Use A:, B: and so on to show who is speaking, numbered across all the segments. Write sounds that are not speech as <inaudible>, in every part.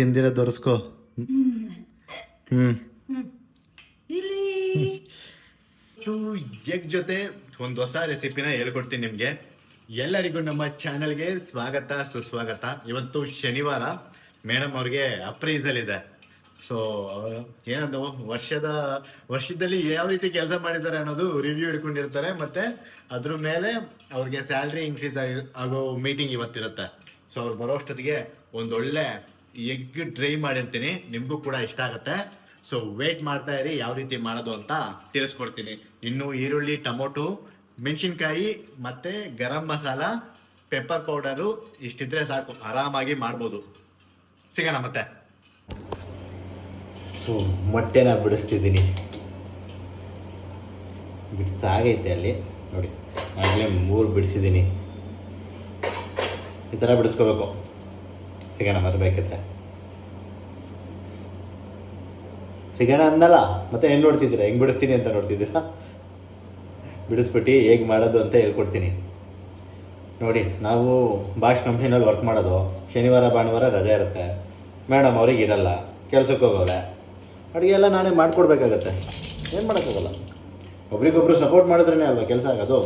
A: ತಿಂದಿರ ದೊರಸ್ಕೋ. ಹ್ಮ್. Egg ಜೊತೆ ಒಂದು ಹೊಸ ರೆಸಿಪಿನ ಹೇಳ್ಕೊಡ್ತೀನಿ ನಿಮ್ಗೆ. ಎಲ್ಲರಿಗೂ ನಮ್ಮ ಚಾನೆಲ್ಗೆ ಸ್ವಾಗತ ಸುಸ್ವಾಗತ. ಇವತ್ತು ಶನಿವಾರ. ಮೇಡಮ್ ಅವ್ರಿಗೆ ಅಪ್ರೈಸಲ್ ಇದೆ. ಸೊ ಏನದು ವರ್ಷದ ವರ್ಷದಲ್ಲಿ ಯಾವ ರೀತಿ ಕೆಲಸ ಮಾಡಿದ್ದಾರೆ ಅನ್ನೋದು ರಿವ್ಯೂ ಇಟ್ಕೊಂಡಿರ್ತಾರೆ ಮತ್ತೆ ಅದ್ರ ಮೇಲೆ ಅವ್ರಿಗೆ ಸ್ಯಾಲ್ರಿ ಇನ್ಕ್ರೀಸ್ ಆಗೋ ಮೀಟಿಂಗ್ ಇವತ್ತಿರುತ್ತೆ. ಸೊ ಅವ್ರು ಬರೋಷ್ಟೊತ್ತಿಗೆ ಒಂದೊಳ್ಳೆ ಎಗ್ ಡ್ರೈ ಮಾಡಿರ್ತೀನಿ. ನಿಮಗೂ ಕೂಡ ಇಷ್ಟ ಆಗುತ್ತೆ. ಸೊ ವೇಟ್ ಮಾಡ್ತಾ ಇರಿ, ಯಾವ ರೀತಿ ಮಾಡೋದು ಅಂತ ತಿಳಿಸ್ಕೊಡ್ತೀನಿ. ಇನ್ನು ಈರುಳ್ಳಿ, ಟೊಮೊಟೊ, ಮೆಣಸಿನ್ಕಾಯಿ ಮತ್ತೆ ಗರಂ ಮಸಾಲ ಪೆಪ್ಪರ್ ಪೌಡರು ಇಷ್ಟಿದ್ರೆ ಸಾಕು. ಆರಾಮಾಗಿ ಮಾಡ್ಬೋದು. ಸಿಗೋಣ ಮತ್ತೆ. ಸೊ ಮೊಟ್ಟೆನ ಬಿಡಿಸ್ತಿದ್ದೀನಿ. ಬಿಡಿಸಾಗೈತೆ ಅಲ್ಲಿ. ನೋಡಿ, ಆಗಲೇ ಮೂರು ಬಿಡಿಸಿದ್ದೀನಿ. ಈ ಥರ ಬಿಡಿಸ್ಕೋಬೇಕು. ಸಿಗೋಣ ಮತ್ತೆ ಸಿಗೋಣ ಅಂದಲ್ಲ ಮತ್ತೆ ಏನು ನೋಡ್ತಿದ್ದೀರಾ? ಹೆಂಗೆ ಬಿಡಿಸ್ತೀನಿ ಅಂತ ನೋಡ್ತಿದ್ದೀರಾ? ಬಿಡಿಸ್ಬಿಟ್ಟು ಹೇಗೆ ಮಾಡೋದು ಅಂತ ಹೇಳ್ಕೊಡ್ತೀನಿ. ನೋಡಿ, ನಾವು ಭಾಷ್ ಕಂಪ್ನಿನಲ್ಲಿ ವರ್ಕ್ ಮಾಡೋದು, ಶನಿವಾರ, ಭಾನುವಾರ ರಜೆ ಇರುತ್ತೆ. ಮೇಡಮ್ ಅವ್ರಿಗೆ ಇರಲ್ಲ, ಕೆಲ್ಸಕ್ಕೆ ಹೋಗೋರೆ ಅಡುಗೆ ಎಲ್ಲ ನಾನೇ ಮಾಡಿಕೊಡ್ಬೇಕಾಗತ್ತೆ. ಏನು ಮಾಡೋಕ್ಕಾಗಲ್ಲ? ಒಬ್ರಿಗೊಬ್ರು ಸಪೋರ್ಟ್ ಮಾಡಿದ್ರೇ ಅಲ್ವಾ ಕೆಲಸ ಆಗೋದು?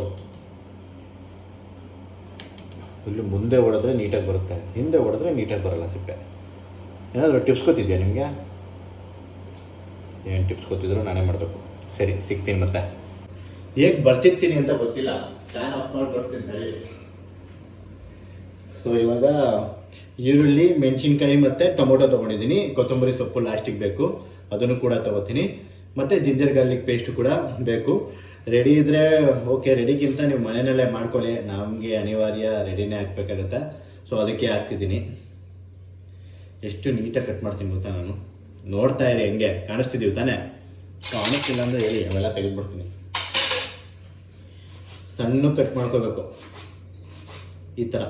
A: ಇಲ್ಲಿ ಮುಂದೆ ಹೊಡೆದ್ರೆ ನೀಟಾಗಿ ಬರುತ್ತೆ, ಹಿಂದೆ ಹೊಡೆದ್ರೆ ನೀಟಾಗಿ ಬರಲ್ಲ ಸಿಪ್ಪೆ. ಏನಾದರೂ ಟಿಪ್ಸ್ ಗೊತ್ತಿದೆಯಾ ನಿಮಗೆ? ಏನು ಟಿಪ್ಸ್ ಗೊತ್ತಿದ್ರು ನಾನೇ ಮಾಡಬೇಕು. ಸರಿ, ಸಿಗ್ತೀನಿ ಮತ್ತೆ. ಹೇಗೆ ಬರ್ತಿರ್ತೀನಿ ಅಂತ ಗೊತ್ತಿಲ್ಲ ಫ್ಯಾನ್ ಆಫ್ ಮಾಡಿ ಬರ್ತೀನಿ ಹೇಳಿ. ಸೊ ಇವಾಗ ಈರುಳ್ಳಿ, ಮೆಣಸಿನ್ಕಾಯಿ ಮತ್ತೆ ಟೊಮೊಟೊ ತೊಗೊಂಡಿದ್ದೀನಿ. ಕೊತ್ತಂಬರಿ ಸೊಪ್ಪು ಲಾಸ್ಟಿಗೆ ಬೇಕು. ಅದನ್ನು ಕೂಡ ತಗೋತೀನಿ. ಮತ್ತೆ ಜಿಂಜರ್ ಗಾರ್ಲಿಕ್ ಪೇಸ್ಟ್ ಕೂಡ ಬೇಕು. ರೆಡಿ ಇದ್ರೆ ಓಕೆ ರೆಡಿಗಿಂತ ನೀವು ಮನೆಯಲ್ಲೇ ಮಾಡ್ಕೊಳ್ಳಿ. ನಮಗೆ ಅನಿವಾರ್ಯ ರೆಡಿನೇ ಹಾಕ್ಬೇಕಾಗತ್ತೆ. ಸೊ ಅದಕ್ಕೆ ಹಾಕ್ತಿದ್ದೀನಿ. ಎಷ್ಟು ನೀಟಾಗಿ ಕಟ್ ಮಾಡ್ತೀನಿ ಗೊತ್ತಾ ನಾನು? ನೋಡ್ತಾ ಇರಿ, ಹೆಂಗೆ? ಕಾಣಿಸ್ತಿದ್ದೀವಿ ತಾನೇ? ಕಾಣಿಸ್ತಿಲ್ಲ ಅಂದ್ರೆ ಹೇಳಿ, ಅವೆಲ್ಲ ತೆಗೆದ್ಬಿಡ್ತೀನಿ. ಸಣ್ಣ ಕಟ್ ಮಾಡ್ಕೋಬೇಕು ಈ ಥರ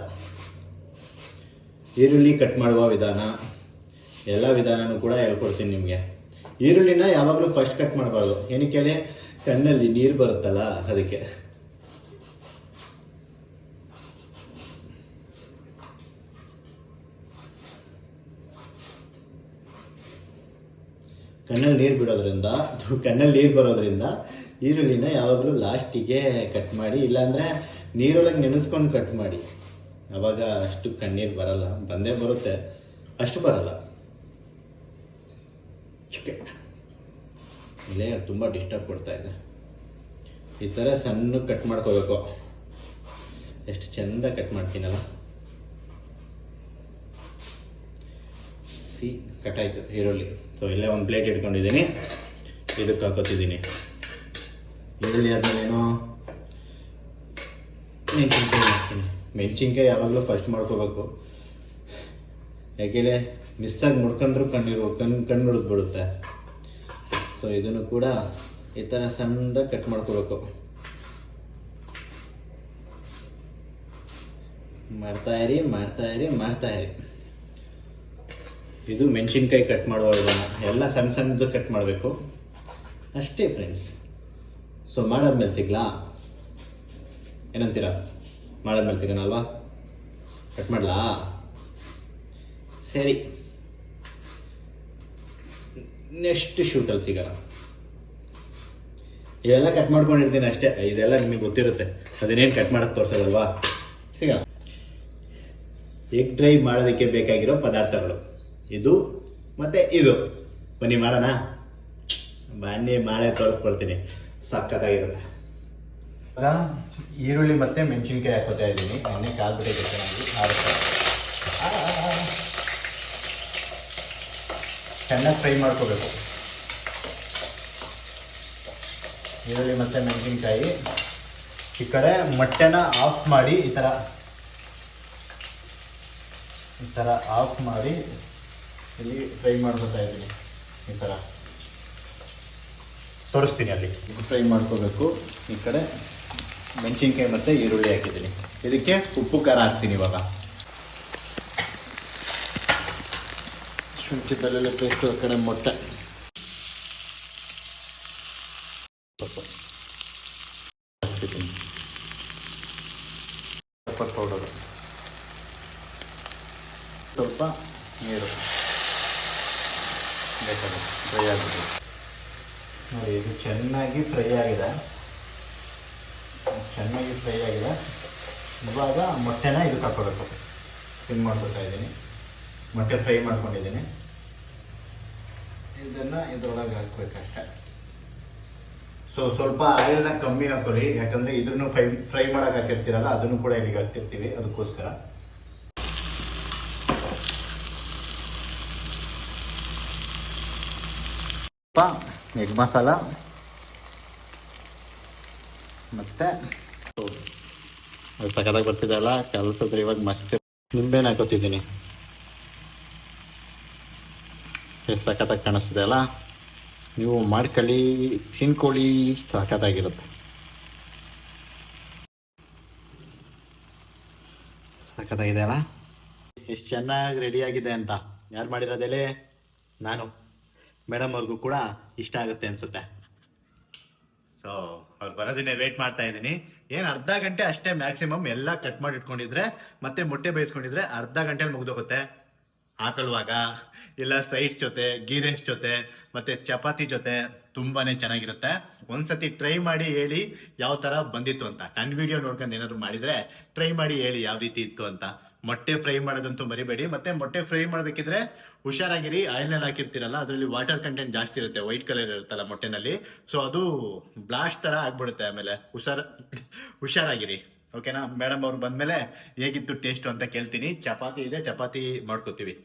A: ಈರುಳ್ಳಿ ಕಟ್ ಮಾಡುವ ವಿಧಾನ. ಎಲ್ಲ ವಿಧಾನನೂ ಕೂಡ ಹೇಳ್ಕೊಡ್ತೀನಿ ನಿಮಗೆ. ಈರುಳ್ಳಿನ ಯಾವಾಗಲೂ ಫಸ್ಟ್ ಕಟ್ ಮಾಡಬಾರ್ದು. ಏನಕ್ಕೆ ಹೇಳಿ? ಕಣ್ಣಲ್ಲಿ ನೀರು ಬರುತ್ತಲ್ಲ ಅದಕ್ಕೆ. ಕಣ್ಣಲ್ಲಿ ನೀರು ಬಿಡೋದ್ರಿಂದ ಕಣ್ಣಲ್ಲಿ ನೀರು ಬರೋದ್ರಿಂದ ಈರುಳ್ಳಿನ ಯಾವಾಗಲೂ ಲಾಸ್ಟಿಗೆ ಕಟ್ ಮಾಡಿ, ಇಲ್ಲಾಂದರೆ ನೀರೊಳಗೆ ನೆನೆಸ್ಕೊಂಡು ಕಟ್ ಮಾಡಿ. ಅವಾಗ ಅಷ್ಟು ಕಣ್ಣೀರು ಬರಲ್ಲ. ಬಂದೇ ಬರುತ್ತೆ. ಅಷ್ಟು ಬರಲ್ಲ. ಚಿಕ್ಕೆ ಇಲ್ಲೇ ತುಂಬ ಡಿಸ್ಟರ್ಬ್ ಕೊಡ್ತಾ ಇದೆ. ಈ ಥರ ಸಣ್ಣ ಕಟ್ ಮಾಡ್ಕೋಬೇಕು. ಎಷ್ಟು ಚೆಂದ ಕಟ್ ಮಾಡ್ತೀನಲ್ಲ. ಸಿ ಕಟ್ ಆಯಿತು ಈರುಳ್ಳಿ. ಸೊ ಇಲ್ಲೇ ಒಂದು ಪ್ಲೇಟ್ ಇಟ್ಕೊಂಡಿದ್ದೀನಿ. ಇದಕ್ಕೆ ಹಾಕೋತಿದ್ದೀನಿ. ಈರುಳ್ಳಿ ಆದ್ಮೇಲೆ ಏನು ಮೆಣಸಿನ್ಕಾಯಿ ಹಾಕ್ತೀನಿ. ಮೆಣಸಿನ್ಕಾಯಿ ಯಾವಾಗಲೂ ಫಸ್ಟ್ ಮಾಡ್ಕೋಬೇಕು. ಯಾಕೆಲೆ ಮಿಸ್ಸಾಗಿ ಮುಡ್ಕೊಂಡ್ರು ಕಣ್ಣೀರು ಕಣ್ಣು ಕಣ್ಣು ಬಿಡುತ್ತೆ ಸೊ ಇದನ್ನು ಕೂಡ ಈ ಥರ ಸಣ್ಣದಾಗಿ ಕಟ್ ಮಾಡ್ಕೋಬೇಕು. ಮಾಡ್ತಾ ಇರಿ ಮಾಡ್ತಾ ಇರಿ ಮಾಡ್ತಾ ಇರಿ. ಇದು ಮೆಣಸಿನ್ಕಾಯಿ ಕಟ್ ಮಾಡುವ ವಿಧಾನ. ಎಲ್ಲ ಸಣ್ಣ ಸಣ್ಣದು ಕಟ್ ಮಾಡಬೇಕು. ಅಷ್ಟೇ ಫ್ರೆಂಡ್ಸ್ ಸೊ ಮಾಡಾದ್ಮೇಲೆ ಸಿಗ್ಲಾ? ಏನಂತೀರಾ? ಮಾಡಾದ್ಮೇಲೆ ಸಿಗೋಣ ಅಲ್ವಾ? ಕಟ್ ಮಾಡಲಾ? ಸರಿ. ನೆಕ್ಸ್ಟ್ ಶೂಟಲ್ಲಿ ಸಿಗೋಣ. ಇದೆಲ್ಲ ಕಟ್ ಮಾಡ್ಕೊಂಡಿರ್ತೀನಿ ಅಷ್ಟೇ. ಇದೆಲ್ಲ ನಿಮಗೆ ಗೊತ್ತಿರುತ್ತೆ. ಅದನ್ನೇನು ಕಟ್ ಮಾಡೋಕ್ಕೆ ತೋರಿಸೋದಲ್ವಾ? ಸಿಗೋಣ. ಎಗ್ ಡ್ರೈ ಮಾಡೋದಕ್ಕೆ ಬೇಕಾಗಿರೋ ಪದಾರ್ಥಗಳು. ಇದು ಮತ್ತೆ ಇದು. ಬನ್ನಿ ಮಾಡೋಣ. ಬನ್ನಿ ಮಾಡೇ ತೋರಿಸ್ಕೊಡ್ತೀನಿ. ಸಕ್ಕತ್ತಾಗಿರುತ್ತೆ ಈರುಳ್ಳಿ ಮತ್ತೆ ಮೆಣಸಿನ್ಕಾಯಿ ಹಾಕೋತಾ ಇದ್ದೀನಿ. ಎಣ್ಣೆ ಕಾಲ್ಬಿಟ್ಟೆ ಚೆನ್ನಾಗಿ. ಚೆನ್ನಾಗಿ ಫ್ರೈ ಮಾಡ್ಕೋಬೇಕು ಈರುಳ್ಳಿ ಮತ್ತು ಮೆಣಸಿನ್ಕಾಯಿ. ಈ ಕಡೆ ಮೊಟ್ಟೆನ ಆಫ್ ಮಾಡಿ ಈ ಥರ ಈ ಥರ ಆಫ್ ಮಾಡಿ ಇಲ್ಲಿ ಫ್ರೈ ಮಾಡ್ಕೊತಾ ಇದ್ದೀನಿ. ಈ ಥರ ತೋರಿಸ್ತೀನಿ ಅಲ್ಲಿ. ಫ್ರೈ ಮಾಡ್ಕೋಬೇಕು ಈ ಕಡೆ ಮೆಣಸಿನ್ಕಾಯಿ ಮತ್ತು ಈರುಳ್ಳಿ ಹಾಕಿದ್ದೀನಿ. ಇದಕ್ಕೆ ಉಪ್ಪು ಖಾರ ಹಾಕ್ತೀನಿ ಇವಾಗ. ಶುಂಠಿ ಬೆಳ್ಳುಳ್ಳಿ ಪೇಸ್ಟು ಕಡೆ ಮೊಟ್ಟೆ. ಸ್ವಲ್ಪ ಹಾಕ್ತಿದ್ದೀನಿ ಪೆಪ್ಪರ್ ಪೌಡರು ಸ್ವಲ್ಪ ನೀರು. ಬೇಕಾದ್ರೆ ಫ್ರೈ ಆಗಿದೆ ನೋಡಿ ಇದು ಚೆನ್ನಾಗಿ ಫ್ರೈ ಆಗಿದೆ. ಚೆನ್ನಾಗಿ ಫ್ರೈ ಆಗಿದೆ. ಇವಾಗ ಮೊಟ್ಟೆನ ಇದಕ್ಕೆ ಹಾಕೋಬೇಕು ಇದು ಮಾಡ್ಕೊತಾ ಇದ್ದೀನಿ. ಮೊಟ್ಟೆ ಫ್ರೈ ಮಾಡ್ಕೊಂಡಿದ್ದೀನಿ. ಇದನ್ನು ಇದ್ರೊಳಗೆ ಹಾಕ್ಬೇಕಷ್ಟೆ ಸೊ ಸ್ವಲ್ಪ ಆಯಿಲ್ನ ಕಮ್ಮಿ ಹಾಕೊಳ್ಳಿ. ಯಾಕಂದರೆ ಇದನ್ನು ಫ್ರೈ ಫ್ರೈ ಮಾಡೋಕೆ ಹಾಕಿರ್ತೀರಲ್ಲ ಅದನ್ನು ಕೂಡ ಇಲ್ಲಿಗೆ ಹಾಕ್ತಿರ್ತೀವಿ. ಅದಕ್ಕೋಸ್ಕರ. ಎಗ್ ಮಸಾಲ. ಮತ್ತೆ ಸೊ ಸಖತ್ತಾಗಿ ಬರ್ತಿದ್ದಲ್ಲ ಕೆಲಸದ್ರೆ ಇವಾಗ ಮಸ್ತ್. ನಿಂಬೆನ ಹಾಕೋತಿದ್ದೀನಿ ಎಷ್ಟು ಸಖತ್ತಾಗಿ ಕಾಣಿಸ್ತಿದೆ ಅಲ್ಲ ನೀವು ಮಾಡ್ಕೊಳ್ಳಿ, ತಿನ್ಕೊಳ್ಳಿ, ಸಖತ್ತಾಗಿರುತ್ತೆ. ಸಖತ್ತಾಗಿದೆ ಅಲ್ಲ? ಎಷ್ಟು ಚೆನ್ನಾಗಿ ರೆಡಿ ಆಗಿದೆ ಅಂತ. ಯಾರು ಮಾಡಿರೋದೇಳಿ? ನಾನು. ಮೇಡಮ್ ಅವ್ರಿಗೂ ಕೂಡ ಇಷ್ಟ ಆಗುತ್ತೆ ಅನ್ಸುತ್ತೆ. ಸೊ ಅವ್ರು ಬರೋದಿನೇ ವೇಟ್ ಮಾಡ್ತಾ ಇದ್ದೀನಿ. ಏನು ಅರ್ಧ ಗಂಟೆ ಅಷ್ಟೇ ಮ್ಯಾಕ್ಸಿಮಮ್ ಎಲ್ಲ ಕಟ್ ಮಾಡಿ ಇಟ್ಕೊಂಡಿದ್ರೆ ಮತ್ತೆ ಮೊಟ್ಟೆ ಬೇಯಿಸ್ಕೊಂಡಿದ್ರೆ ಅರ್ಧ ಗಂಟೆಲಿ ಮುಗ್ದೋಗುತ್ತೆ. ಹಾಕಲ್ವಾಗ ಇಲ್ಲ ಸೈಡ್ಸ್ ಜೊತೆ ಗೀ ರೈಸ್ ಜೊತೆ, ಮತ್ತೆ ಚಪಾತಿ ಜೊತೆ ತುಂಬಾನೇ ಚೆನ್ನಾಗಿರುತ್ತೆ. ಒಂದ್ಸತಿ ಟ್ರೈ ಮಾಡಿ ಹೇಳಿ ಯಾವ ತರ ಬಂದಿತ್ತು ಅಂತ. ನನ್ನ ವಿಡಿಯೋ ನೋಡ್ಕೊಂಡು ಏನಾದ್ರು ಮಾಡಿದ್ರೆ ಟ್ರೈ ಮಾಡಿ ಹೇಳಿ ಯಾವ ರೀತಿ ಇತ್ತು ಅಂತ. ಮೊಟ್ಟೆ ಫ್ರೈ ಮಾಡೋದಂತೂ ಮರಿಬೇಡಿ. ಮತ್ತೆ ಮೊಟ್ಟೆ ಫ್ರೈ ಮಾಡಬೇಕಿದ್ರೆ ಹುಷಾರಾಗಿರಿ. ಆಯಿಲ್ನಲ್ಲಿ ಹಾಕಿರ್ತೀರಲ್ಲ, ಅದರಲ್ಲಿ ವಾಟರ್ ಕಂಟೆಂಟ್ ಜಾಸ್ತಿ ಇರುತ್ತೆ. ವೈಟ್ ಕಲರ್ ಇರುತ್ತಲ್ಲ ಮೊಟ್ಟೆನಲ್ಲಿ. ಸೊ ಅದು ಬ್ಲಾಸ್ಟ್ ತರ ಆಗ್ಬಿಡುತ್ತೆ ಆಮೇಲೆ. ಹುಷಾರ <laughs> ಹುಷಾರಾಗಿರಿ. ಓಕೆನಾ ಮೇಡಮ್ ಅವ್ರು ಬಂದ್ಮೇಲೆ ಹೇಗಿತ್ತು ಟೇಸ್ಟ್ ಅಂತ ಕೇಳ್ತೀನಿ. ಚಪಾತಿ ಇದೆ ಚಪಾತಿ ಮಾಡ್ಕೋತೀವಿ.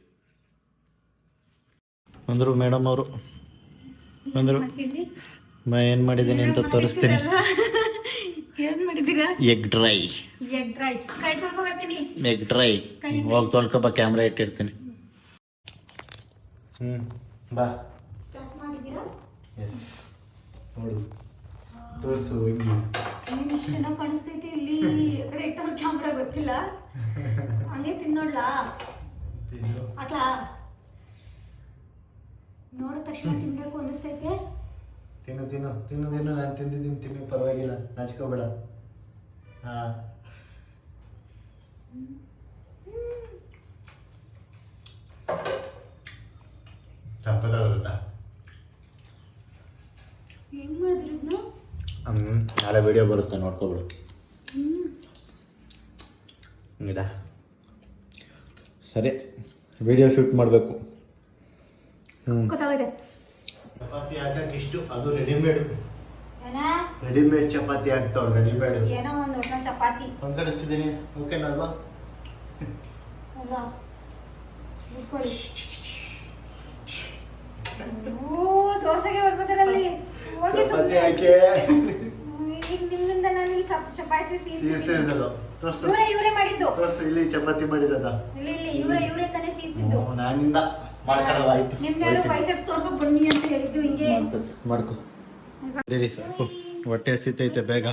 A: ಅಂದ್ರು ಮೇಡಮ್ ಅವರು. ಬಂದರು ಏನು ಮಾಡಿದ್ದೀನಿ ಅಂತ ತೋರಿಸ್ತೀನಿ.
B: ಏನ್ ಮಾಡಿದೀರಾ
A: ಎಗ್ ಡ್ರೈ
B: ಎಗ್ ಡ್ರೈ ಕೈ ತೊಳ್ಕೊಬರ್ತೀನಿ
A: ಎಗ್ ಡ್ರೈ ಹೋಗಿ ತೊಳ್ಕೊಬ ಕ್ಯಾಮ್ರಾ ಇಟ್ಟಿರ್ತೀನಿ. ಹ್ಞೂ ಬಾ.
B: ಸ್ಟಾಪ್ ಮಾಡಿದೀರಾ
A: ಎಸ್ ನೋಡು. ತೋರಿಸು ಹಿಂಗೆ.
B: ನಿಮ್ಗೆ ಇಷ್ಟು ಚೆನ್ನಾಗಿ ಕಾಣಿಸ್ತೈತಿ ಇಲ್ಲಿ. ಕಡೆ ಇಟ್ಟವ್ರ ಕ್ಯಾಮ್ರಾ ಗೊತ್ತಿಲ್ಲ. ಹಂಗೆ ತಿನ್ನೋಡ್ಲಾ ಅಟ್ಲಾ ನೋಡಿದ ತಕ್ಷಣ ತಿನ್ಬೇಕು ಅನಿಸ್ತೈತೆ
A: ತಿನ್ನು ತಿನ್ನು. ತಿನ್ನು ತಿನ್ನು. ನಾನು ತಿಂದಿದ್ದೀನಿ. ತಿನ್ನು. ಪರವಾಗಿಲ್ಲ. ನಾಚ್ಕೋಬೇಡ. ಹಾ. ತಪ್ಪದಾಗುತ್ತಾ
B: ಹೆಂಗ್ ಮಾಡಿದ್ರಿ ಇದನ್ನ
A: ಹ್ಞೂ ನಾಳೆ ವಿಡಿಯೋ ಬರುತ್ತೆ ನೋಡ್ಕೊಬಿಡು. ಹಂಗಿದ? ಸರಿ ವಿಡಿಯೋ ಶೂಟ್ ಮಾಡಬೇಕು. ಹ್ಞೂ ಚಪಾತಿ ಹಾಕಕ್ಕೆ ಇಷ್ಟು ಅದು ರೆಡಿಮೇಡ್
B: ಏನ?
A: ರೆಡಿಮೇಡ್ ಚಪಾತಿ ಹಾಕ್ತಾವ್ ರೆಡಿಮೇಡ್
B: ಏನೋ ಒಂದು ಒಟ್ನ ಚಪಾತಿ.
A: ಕಳಿಸ್ತಿದ್ದೀನಿ ಓಕೆನಲ್ವಾ
B: ಅಲ್ಲ. ಇಟ್ಕೊಳ್ಳಿ ಓ ತೋರ್ಸಕ್ಕೆ ಬರ್ಬೋದರಲ್ಲಿ ಹೋಗಿ
A: ಚಪಾತಿ ಹಾಕಿ.
B: ನಿಮ್ಮಿಂದ ನಾನು ಇಲ್ಲಿ ಸಪ್ ಚಪಾತಿ ಸೀಸಿ
A: ಸೀಸೆದಲ್ಲ ತೋರ್ಸು
B: ಇವರೇ ಇವರೇ ಮಾಡಿದ್ದು.
A: ತೋರ್ಸು ಇಲ್ಲಿ ಚಪಾತಿ ಮಾಡಿರೋದ.
B: ಇಲ್ಲಿ ಇಲ್ಲಿ ಇವರೇ ಇವರೇ ತಾನೇ ಸೀಸಿದ್ದು.
A: ಹ್ಞೂ, ನಾನಿಂದ ಮಾಡ್ಕೊಳ್ಳೋದಾಯ್ತು.
B: ನಿಮ್ಗಾರು ಬೈಸೆಪ್ಸ್ ತೋರ್ಸೋ ಬನ್ನಿ ಅಂತ ಹೇಳಿದ್ದು ಹಿಂಗೆ.
A: ಮಾಡ್ಕೊ. ನಡೀರಿ ಸಾಕು ಹೊಟ್ಟೆ ಹಸಿತೈತೆ ಬೇಗ.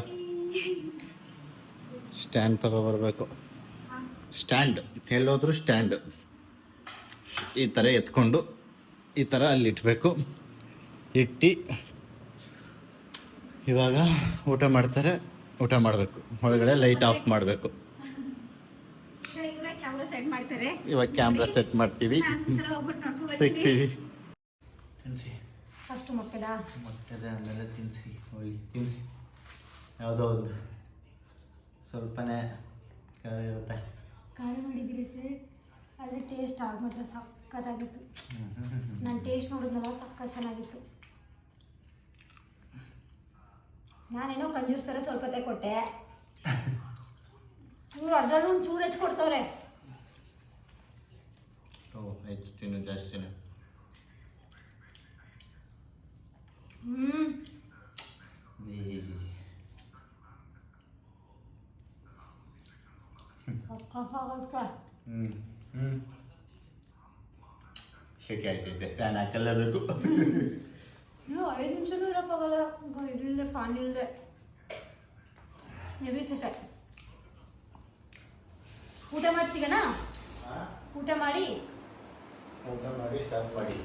A: ಸ್ಟ್ಯಾಂಡ್ ತಗೊಬರ್ಬೇಕು ಸ್ಟ್ಯಾಂಡ್ ಎಲ್ಲೋದ್ರು ಸ್ಟ್ಯಾಂಡ್ ಈ ಥರ ಎತ್ಕೊಂಡು ಈ ಥರ ಅಲ್ಲಿ ಇಟ್ಬೇಕು. ಇಟ್ಟು. ಇವಾಗ ಊಟ ಮಾಡ್ತಾರೆ ಊಟ ಮಾಡಬೇಕು. ಒಳಗಡೆ ಲೈಟ್ ಆಫ್ ಮಾಡಬೇಕು.
B: ಇವರೇ ಕ್ಯಾಮ್ರಾ ಸೆಟ್ ಮಾಡ್ತಾರೆ
A: ಇವಾಗ ಕ್ಯಾಮ್ರಾ ಸೆಟ್ ಮಾಡ್ತೀವಿ. ಸಿಗ್ತೀವಿ.
B: ಫಸ್ಟ್ ಮೊಟ್ಟೆದ
A: ಮೊಟ್ಟೆದ ಆಮೇಲೆ ತಿನ್ನಿಸಿ ಹೋಗಿ ತಿನ್ನಿಸಿ ಯಾವುದೋ ಒಂದು. ಸ್ವಲ್ಪನೇ ಇರುತ್ತೆ.
B: ಖಾರ ಮಾಡಿದ್ರಿ ಸರ್. ಆದರೆ ಟೇಸ್ಟ್ ಆಗ ಮಾತ್ರ ಸಕ್ಕತ್ತಾಗಿತ್ತು ನಾನು ಟೇಸ್ಟ್ ನೋಡಿದ್ನಲ್ಲ ಸಕ್ಕ ಚೆನ್ನಾಗಿತ್ತು. ನಾನೇನೋ ಕಂಜೂಸ್ ಥರ ಸ್ವಲ್ಪ ಹೊತ್ತೆ ಕೊಟ್ಟೆ ಇವ್ರು ಅದ್ರಲ್ಲೂ ಒಂದು ಚೂರು ಹೆಚ್ಚು ಕೊಡ್ತವ್ರೆ
A: ಓ ಆಯ್ತು ತಿನ್ನು ಜಾಸ್ತಿನೇ
B: ಹ್ಞೂ
A: ಈ ಹ್ಞೂ ಹ್ಞೂ ಶೆಕೆ ಆಯ್ತೈತೆ ಫ್ಯಾನ್ ಹಾಕಲೇಬೇಕು
B: ನೀವು ಐದು ನಿಮಿಷನೂ ಇರೋಕ್ಕಾಗಲ್ಲ. ಇದಿಲ್ಲದೆ ಫ್ಯಾನ್ ಇಲ್ಲದೆ ಹೆವಿ ಸೆಟೆ ಊಟ ಮಾಡ್ತೀಗನಾ ಊಟ ಮಾಡಿ?
A: ಊಟ ಮಾಡಿ ಸ್ಟಾರ್ಟ್ ಮಾಡಿ.